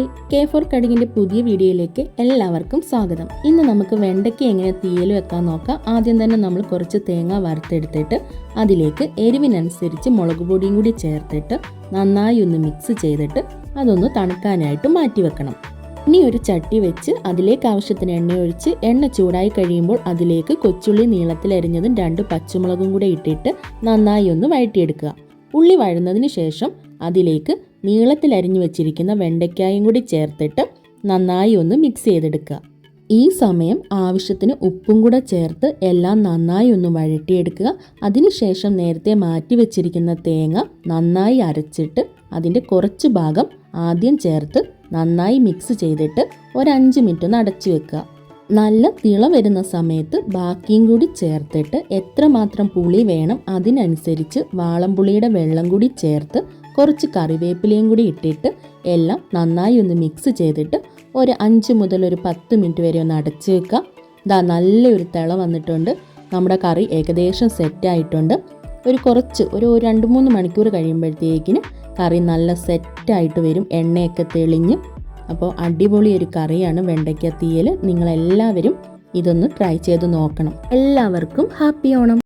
Hi K four കടുകിന്റെ പുതിയ വീഡിയോയിലേക്ക് എല്ലാവർക്കും സ്വാഗതം. ഇന്ന് നമുക്ക് വെണ്ടയ്ക്ക എങ്ങനെ തീയൽ വെക്കാൻ നോക്കാം. ആദ്യം തന്നെ നമ്മൾ കുറച്ച് തേങ്ങ വറുത്തെടുത്തിട്ട് അതിലേക്ക് എരിവിനനുസരിച്ച് മുളക് പൊടിയും കൂടി ചേർത്തിട്ട് നന്നായി ഒന്ന് മിക്സ് ചെയ്തിട്ട് അതൊന്ന് തണുക്കാനായിട്ട് മാറ്റി വെക്കണം. ഇനി ഒരു ചട്ടി വെച്ച് അതിലേക്ക് ആവശ്യത്തിന് എണ്ണ ഒഴിച്ച് എണ്ണ ചൂടായി കഴിയുമ്പോൾ അതിലേക്ക് കൊച്ചുള്ളി നീളത്തിൽ അരിഞ്ഞതും രണ്ട് പച്ചമുളകും കൂടെ ഇട്ടിട്ട് നന്നായി ഒന്ന് വഴറ്റിയെടുക്കുക. ഉള്ളി വഴുന്നതിന് ശേഷം അതിലേക്ക് നീളത്തിൽ അരിഞ്ഞു വെച്ചിരിക്കുന്ന വെണ്ടയ്ക്കായും കൂടി ചേർത്തിട്ട് നന്നായി ഒന്ന് മിക്സ് ചെയ്തെടുക്കുക. ഈ സമയം ആവശ്യത്തിന് ഉപ്പും കൂടെ ചേർത്ത് എല്ലാം നന്നായി ഒന്ന് വഴറ്റിയെടുക്കുക. അതിനുശേഷം നേരത്തെ മാറ്റി വെച്ചിരിക്കുന്ന തേങ്ങ നന്നായി അരച്ചിട്ട് അതിന്റെ കുറച്ച് ഭാഗം ആദ്യം ചേർത്ത് നന്നായി മിക്സ് ചെയ്തിട്ട് ഒരഞ്ച് മിനിറ്റ് ഒന്ന് അടച്ചു വെക്കുക. നല്ല തിള വരുന്ന സമയത്ത് ബാക്കിയും കൂടി ചേർത്തിട്ട് എത്രമാത്രം പുളി വേണം അതിനനുസരിച്ച് വാളംപുളിയുടെ വെള്ളം കൂടി ചേർത്ത് കുറച്ച് കറിവേപ്പിലയും കൂടി ഇട്ടിട്ട് എല്ലാം നന്നായി ഒന്ന് മിക്സ് ചെയ്തിട്ട് ഒരു അഞ്ച് മുതൽ ഒരു പത്ത് മിനിറ്റ് വരെ ഒന്ന് അടച്ച് വെക്കുക ഇതാ നല്ലൊരു തിള വന്നിട്ടുണ്ട്. നമ്മുടെ കറി ഏകദേശം സെറ്റായിട്ടുണ്ട് ഒരു കുറച്ച് ഒരു രണ്ട് മൂന്ന് മണിക്കൂർ കഴിയുമ്പോഴത്തേക്കിന് കറി നല്ല സെറ്റായിട്ട് വരും. എണ്ണയൊക്കെ തെളിഞ്ഞ്. അപ്പോൾ അടിപൊളി ഒരു കറിയാണ് വെണ്ടയ്ക്ക തീയൽ നിങ്ങളെല്ലാവരും ഇതൊന്ന് ട്രൈ ചെയ്ത് നോക്കണം. എല്ലാവർക്കും ഹാപ്പി ഓണം.